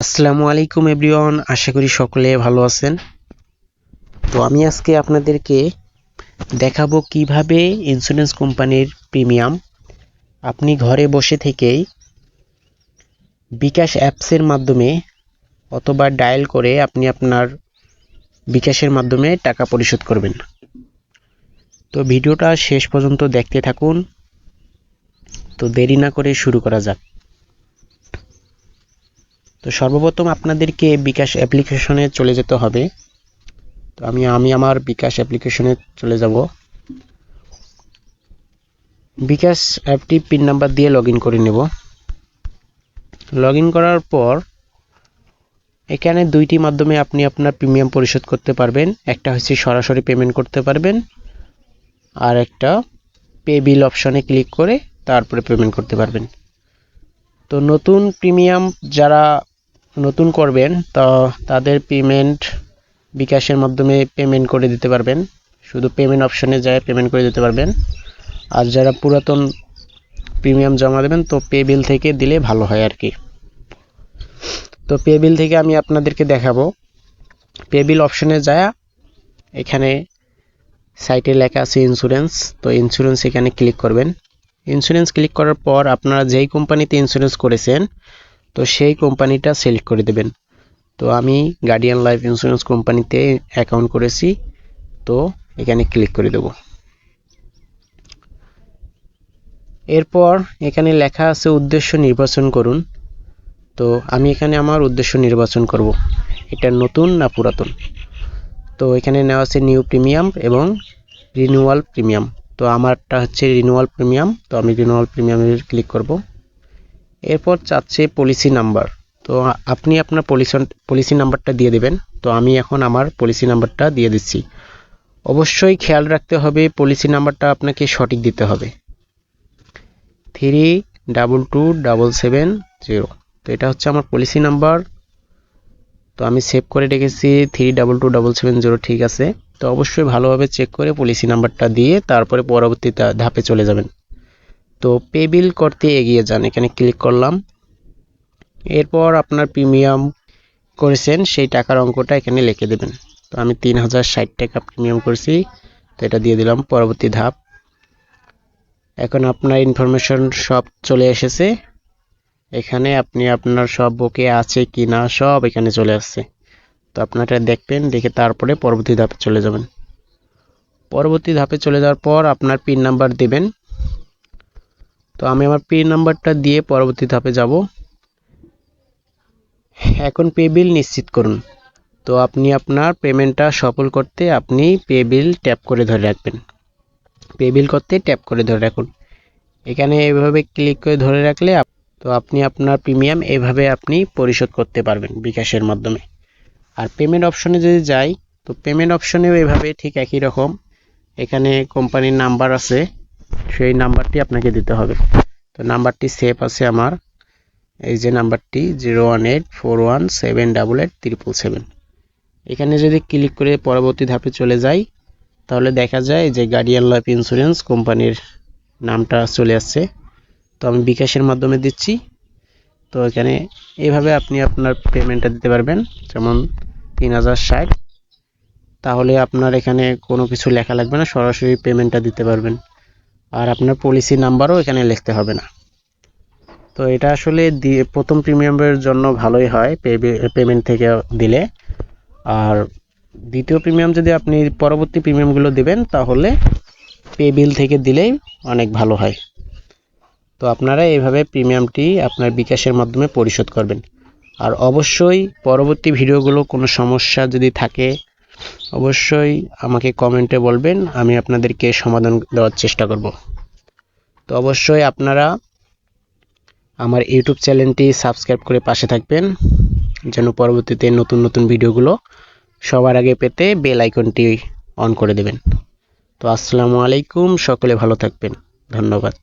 আসসালামু আলাইকুম এভরিওয়ান, আশা করি সকলে ভালো আছেন। তো আমি আজকে আপনাদেরকে দেখাবো কীভাবে ইন্স্যুরেন্স কোম্পানির প্রিমিয়াম আপনি ঘরে বসে থেকেই বিকাশ অ্যাপসের মাধ্যমে অথবা ডায়াল করে আপনি আপনার বিকাশের মাধ্যমে টাকা পরিশোধ করবেন। তো ভিডিওটা শেষ পর্যন্ত দেখতে থাকুন। তো দেরি না করে শুরু করা যাক। তো সর্বপ্রথম আপনাদেরকে বিকাশ অ্যাপ্লিকেশনে চলে যেতে হবে। তো আমি আমি আমার বিকাশ অ্যাপ্লিকেশনে চলে যাব। বিকাশ অ্যাপটি পিন নাম্বার দিয়ে লগ করে নেব। লগ করার পর এখানে দুইটি মাধ্যমে আপনি আপনার প্রিমিয়াম পরিশোধ করতে পারবেন। একটা হচ্ছে সরাসরি পেমেন্ট করতে পারবেন আর একটা পে বিল অপশনে ক্লিক করে তারপরে পেমেন্ট করতে পারবেন। তো নতুন প্রিমিয়াম যারা নতুন করবেন, তো তাদের পেমেন্ট বিকাশের মাধ্যমে পেমেন্ট করে দিতে পারবেন। শুধু পেমেন্ট অপশনে যায় পেমেন্ট করে দিতে পারবেন। আর যারা পুরাতন প্রিমিয়াম জমা দেবেন, তো পে বিল থেকে দিলে ভালো হয় আর কি। তো পে বিল থেকে আমি আপনাদেরকে দেখাবো। পে বিল অপশনে যায়, এখানে সাইটে লেখা আছে ইন্স্যুরেন্স তো ইন্স্যুরেন্স এখানে ক্লিক করবেন। ইন্স্যুরেন্স ক্লিক করার পর আপনারা যেই কোম্পানিতে ইন্স্যুরেন্স করেছেন তো সেই কোম্পানিটা সিলেক্ট করে দেবেন। তো আমি গার্ডিয়ান লাইফ ইন্স্যুরেন্স কোম্পানিতে অ্যাকাউন্ট করেছি, তো এখানে ক্লিক করে দেব। এরপর এখানে লেখা আছে উদ্দেশ্য নির্বাচন করুন। তো আমি এখানে আমার উদ্দেশ্য নির্বাচন করব। এটা নতুন না পুরাতন? তো এখানে নেওয়া আছে নিউ প্রিমিয়াম এবং রিনিউয়াল প্রিমিয়াম তো আমারটা হচ্ছে রিনিউয়াল প্রিমিয়াম তো আমি রিনিউয়াল প্রিমিয়ামে ক্লিক করব। এরপর চাচ্ছে পলিসি নাম্বার তো আপনি আপনার পলিসি পলিসি নাম্বারটা দিয়ে দেবেন। তো আমি এখন আমার পলিসি নাম্বারটা দিয়ে দিচ্ছি। অবশ্যই খেয়াল রাখতে হবে পলিসি নাম্বারটা আপনাকে সঠিক দিতে হবে। Three double two double seven zero তো এটা হচ্ছে আমার পলিসি নাম্বার তো আমি সেভ করে রেখেছি three double two double seven zero ঠিক আছে। তো অবশ্যই ভালোভাবে চেক করে পলিসি নাম্বারটা দিয়ে তারপরে পরবর্তী ধাপে চলে যাবেন। তো পে বিল করতে এগিয়ে যান, এখানে ক্লিক করলাম। এরপর আপনার প্রিমিয়াম করেছেন, সেই টাকার অঙ্কটা এখানে লিখে দেবেন। তো আমি তিন হাজার ষাট টাকা প্রিমিয়াম করেছি, তো এটা দিয়ে দিলাম, পরবর্তী ধাপ। এখন আপনার ইনফরমেশন সব চলে এসেছে। এখানে আপনি আপনার সব বুকে আছে কি না সব এখানে চলে আসছে। তো আপনারা দেখবেন, দেখে তারপরে পরবর্তী ধাপে চলে যাবেন। পরবর্তী ধাপে চলে যাওয়ার পর আপনার পিন নাম্বার দেবেন। তো আমি আমার পে নাম্বারটা দিয়ে পরবর্তী ধাপে যাব। এখন পে বিল নিশ্চিত করুন। তো আপনি আপনার পেমেন্টটা সফল করতে আপনি পে বিল ট্যাপ করে ধরে রাখবেন। পে বিল করতে ট্যাপ করে ধরে রাখুন। এখানে এভাবে ক্লিক করে ধরে রাখলে তো আপনি আপনার প্রিমিয়াম এভাবে আপনি পরিশোধ করতে পারবেন বিকাশের মাধ্যমে। আর পেমেন্ট অপশনে যদি যাই, তো পেমেন্ট অপশনেও এভাবে ঠিক একই রকম। এখানে কোম্পানির নাম্বার আছে। সেই নাম্বারটি আপনাকে দিতে হবে। তো নাম্বারটি সেভ আছে আমার। এই যে নাম্বারটি zero one eight four one seven double eight triple seven. এখানে যদি ক্লিক করে পরবর্তী ধাপে চলে যাই, তাহলে দেখা যায় যে গার্ডিয়ান লাইফ ইন্স্যুরেন্স কোম্পানির নামটা চলে আসছে। তো আমি বিকাশের মাধ্যমে দিচ্ছি। তো এখানে এভাবে আপনি আপনার পেমেন্টটা দিতে পারবেন, যেমন তিন হাজার ষাট। তাহলে আপনার এখানে কোনো কিছু লেখা লাগবে না, সরাসরি পেমেন্টটা দিতে পারবেন। আর আপনার পলিসি নাম্বারও এখানে লিখতে হবে না। তো এটা আসলে প্রথম প্রিমিয়ামের জন্য ভালোই হয় পেমেন্ট থেকে দিলে। আর দ্বিতীয় প্রিমিয়াম যদি আপনি পরবর্তী প্রিমিয়ামগুলো দেবেন, তাহলে পে বিল থেকে দিলেই অনেক ভালো হয়। তো আপনারা এইভাবে প্রিমিয়ামটি আপনার বিকাশের মাধ্যমে পরিশোধ করবেন। আর অবশ্যই পরবর্তী ভিডিওগুলো কোনো সমস্যা যদি থাকে অবশ্যই আমাকে কমেন্টে বলবেন, আমি আপনাদেরকে সমাধান দেওয়ার চেষ্টা করব। তো অবশ্যই আপনারা আমার ইউটিউব চ্যানেলটি সাবস্ক্রাইব করে পাশে থাকবেন, যেন পরবর্তীতে নতুন নতুন ভিডিওগুলো সবার আগে পেতে বেল আইকনটি অন করে দেবেন। তো আসসালামু আলাইকুম, সকলে ভালো থাকবেন। ধন্যবাদ।